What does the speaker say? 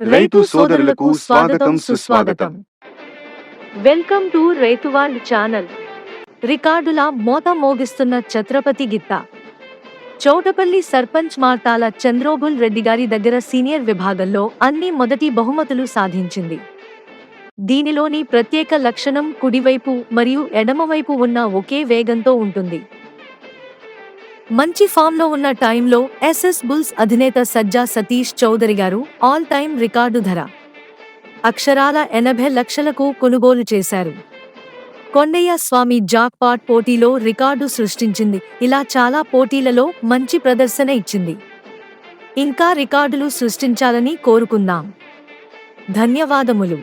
రైతు సోదరులకు స్వాగతం సుస్వాగతం. వెల్కమ్ టు రైతువాళ్ళు ఛానల్. రికార్డుల మోత మోగిస్తున్న ఛత్రపతి గిత్త. చౌటపల్లి సర్పంచ్ మార్తాల చంద్రోబుల్ రెడ్డి గారి దగ్గర సీనియర్ విభాగంలో అన్ని మొదటి బహుమతులు సాధించింది. దీనిలోని ప్రత్యేక లక్షణం కుడివైపు మరియు ఎడమవైపు ఉన్న ఒకే వేగంతో ఉంటుంది. మంచి ఫామ్లో ఉన్న టైంలో ఎస్ఎస్ బుల్స్ అధినేత సజ్జా సతీష్ చౌదరి గారు ఆల్ టైమ్ రికార్డు ధర. అక్షరాల ఎనభై లక్షలకు కొనుగోలు చేశారు. కొండయ్య స్వామి జాక్పాట్ పోటీలో రికార్డు సృష్టించింది. ఇలా చాలా పోటీలలో మంచి ప్రదర్శన ఇచ్చింది. ఇంకా రికార్డులు సృష్టించాలని కోరుకుందాం. ధన్యవాదములు.